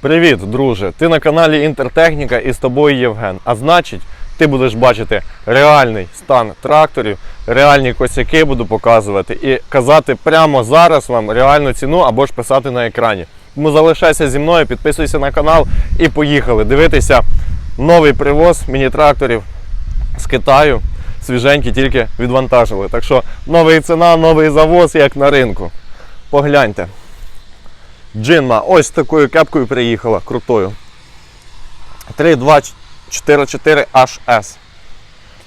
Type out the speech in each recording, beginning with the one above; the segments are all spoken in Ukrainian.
Привіт, друже! Ти на каналі Інтертехніка і з тобою Євген. А значить, ти будеш бачити реальний стан тракторів, реальні косяки буду показувати і казати прямо зараз вам реальну ціну або ж писати на екрані. Тому залишайся зі мною, підписуйся на канал і поїхали дивитися новий привоз міні-тракторів з Китаю. Свіженькі тільки відвантажили. Так що новий ціна, новий завоз, як на ринку. Погляньте. Джинма ось такою кепкою приїхала, крутою. 3244 HS.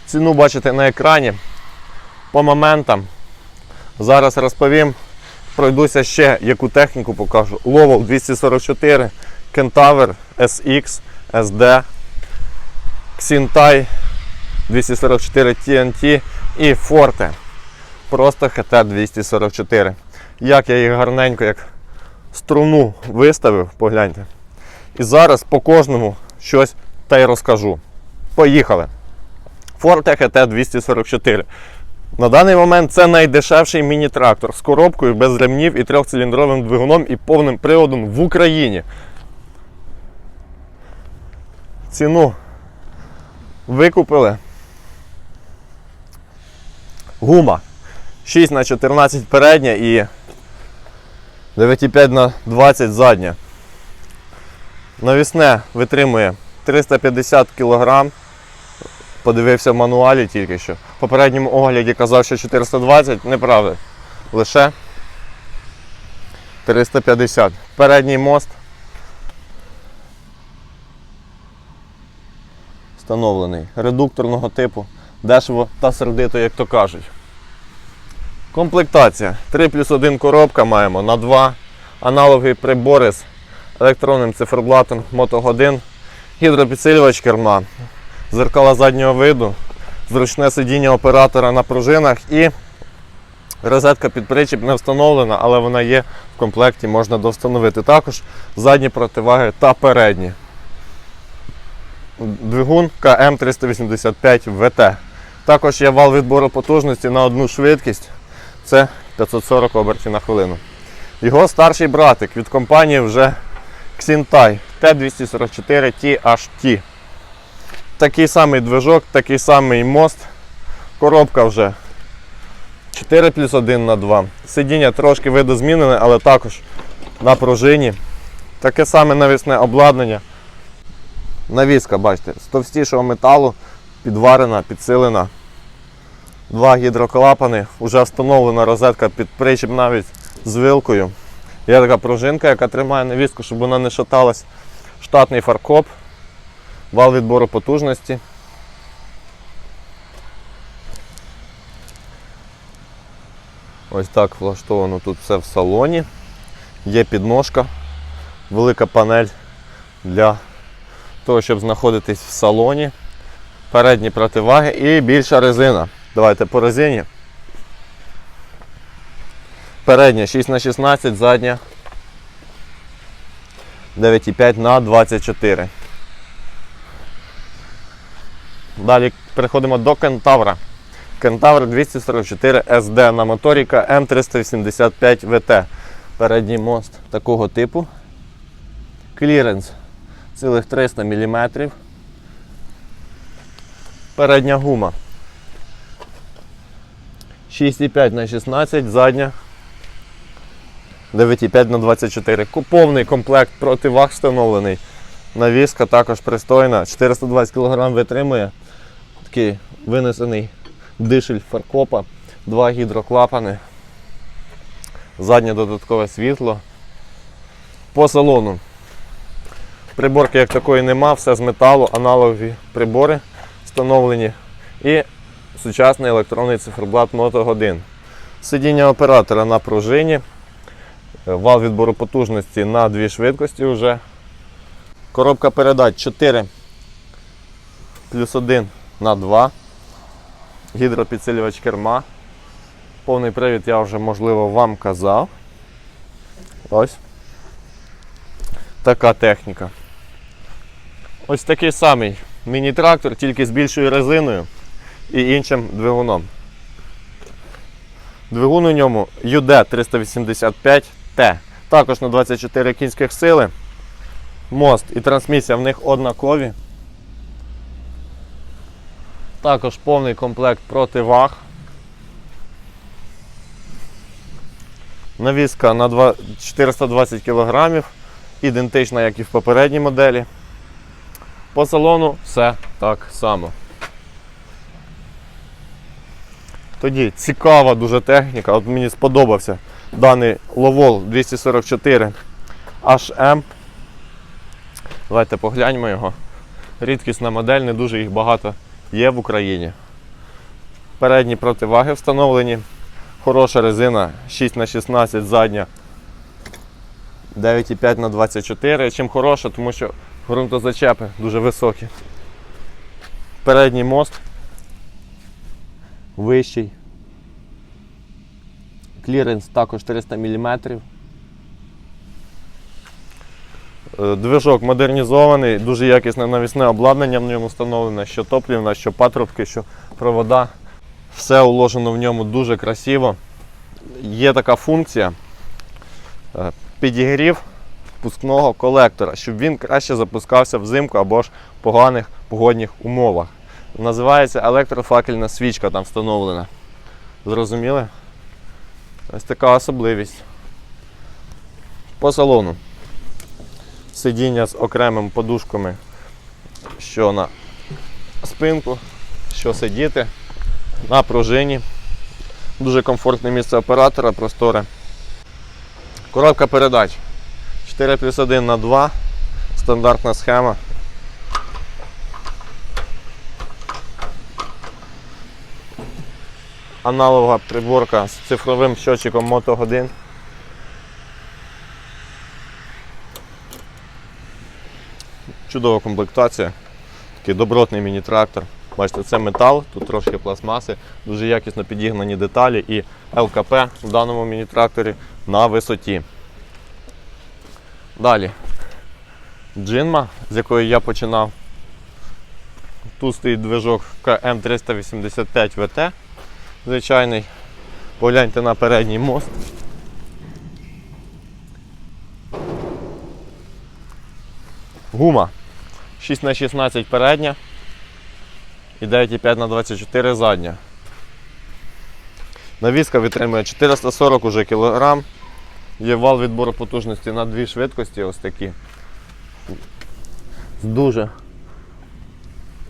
Ціну бачите на екрані. По моментам. Зараз розповім. Пройдуся ще, яку техніку покажу. Lowell 244, Kentaur SX, SD, Xintai 244 TNT і Forte. Просто HT 244. Як я їх гарненько, як струну виставив, погляньте. І зараз по кожному щось та й розкажу. Поїхали. Forte GT 244. На даний момент це найдешевший міні-трактор з коробкою без ремнів і трьохциліндровим двигуном і повним приводом в Україні. Ціну викупили. Гума 6 на 14 передня і 9,5 на 20 задня. Навісне витримує 350 кг. Подивився в мануалі тільки що. В попередньому огляді казав, що 420, неправда. Лише 350. Передній мост встановлений. Редукторного типу, дешево та сердито, як то кажуть. Комплектація. 3 плюс 1 коробка маємо на 2. Аналоги прибори з електронним циферблатом мотогодин, гідропідсилювач керма, зеркала заднього виду, зручне сидіння оператора на пружинах і розетка під причіп не встановлена, але вона є в комплекті, можна довстановити. Також задні противаги та передні. Двигун КМ385 ВТ. Також є вал відбору потужності на одну швидкість. Це 540 обертів на хвилину. Його старший братик від компанії вже Xintai T244 THT. Такий самий движок, такий самий мост. Коробка вже 4 плюс 1 на 2. Сидіння трошки видозмінене, але також на пружині. Таке саме навісне обладнання. Навіска, бачите, з товстішого металу, підварена, підсилена. Два гідроклапани, вже встановлена розетка під причіп навіть з вилкою. Є така пружинка, яка тримає навіску, щоб вона не шаталась. Штатний фаркоп, вал відбору потужності. Ось так влаштовано тут все в салоні. Є підножка, велика панель для того, щоб знаходитись в салоні. Передні противаги і більша резина. Давайте по. Передня 6х16, задня 9,5 на 24. Далі переходимо до кентавра. Кентавр 244 SD на моторіка М385 ВТ. Передній мост такого типу. Кліренс цілих 300 мм. Передня гума 6,5 на 16, задня 9,5 на 24. Повний комплект противаг встановлений. Навіска також пристойна. 420 кг витримує. Такий винесений дишель фаркопа, два гідроклапани, заднє додаткове світло. По салону. Приборки як такої нема, все з металу, аналогові прибори встановлені. І сучасний електронний циферблат Moto 1. Сидіння оператора на пружині, вал відбору потужності на дві швидкості вже. Коробка передач 4 плюс 1 на 2. Гідропідсилювач керма. Повний привід я вже можливо вам казав. Ось. Така техніка. Ось такий самий міні-трактор, тільки з більшою резиною і іншим двигуном. Двигун у ньому UD 385T. Також на 24 кінських сили. мост і трансмісія в них однакові. Також повний комплект противаг. Навіска на 420 кг, ідентична, як і в попередній моделі. По салону все так само. Тоді цікава дуже техніка. От мені сподобався даний Ловол 244 HM. Давайте погляньмо його. Рідкісна модель, не дуже їх багато є в Україні. Передні противаги встановлені. Хороша резина 6х16 задня 9,5 на 24 Чим хороша, тому що ґрунтозачепи дуже високі. Передній мост вищий. Кліренс також 300 мм. Е, Движок модернізований, дуже якісне навісне обладнання в ньому встановлене, що топлівна, що патрубки, що провода. Все уложено в ньому дуже красиво. Є така функція е, підігрів впускного колектора, щоб він краще запускався взимку або ж в поганих погодних умовах. Називається електрофакельна свічка там встановлена. Зрозуміли? Ось така особливість. По салону. Сидіння з окремими подушками, що на спинку, що сидіти на пружині. Дуже комфортне місце оператора, просторе. Коробка передач. 4 плюс 1 на 2. Стандартна схема. Аналогова приборка з цифровим щотчиком мотогодин. Чудова комплектація. Такий добротний міні-трактор. Бачите, це метал, тут трошки пластмаси, дуже якісно підігнані деталі і ЛКП в даному міні-тракторі на висоті. Далі. Джинма, з якої я починав. Тут стоїть движок КМ385 ВТ. Звичайний. Погляньте на передній мост. Гума 6х16 передня і 9,5 на 24 задня. Навіска витримує 440 уже кілограм. Є вал відбору потужності на дві швидкості, ось такі. З дуже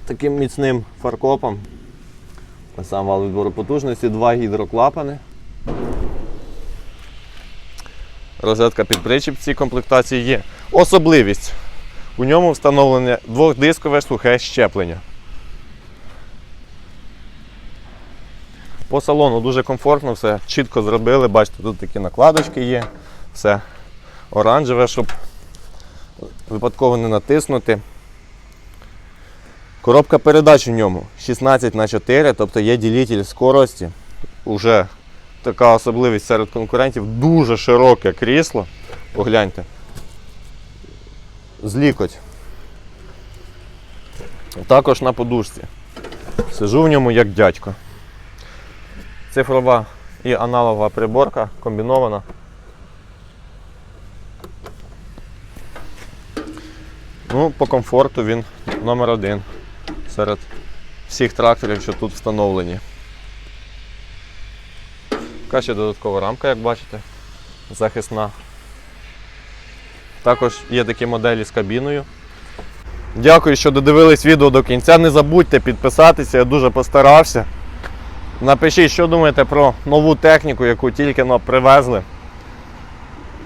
таким міцним фаркопом. Сам вал відбору потужності, два гідроклапани. Розетка під причіп в цій комплектації є. Особливість. У ньому встановлене двохдискове сухе щеплення. По салону дуже комфортно, все чітко зробили. Бачите, тут такі накладочки є, все оранжеве, щоб випадково не натиснути. Коробка передач у ньому 16 на 4 тобто є ділитель скорості. Уже така особливість серед конкурентів. Дуже широке крісло. Погляньте. З лікоть. Також на подушці. Сижу в ньому як дядько. Цифрова і аналогова приборка комбінована. Ну, по комфорту він номер один серед всіх тракторів, що тут встановлені. Така ще додаткова рамка, як бачите, захисна. Також є такі моделі з кабіною. Дякую, що додивились відео до кінця. Не забудьте підписатися, я дуже постарався. Напишіть, що думаєте про нову техніку, яку тільки но привезли.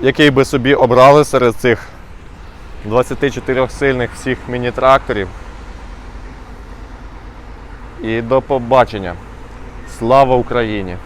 Який би собі обрали серед цих 24 сильних всіх міні-тракторів. І до побачення. Слава Україні!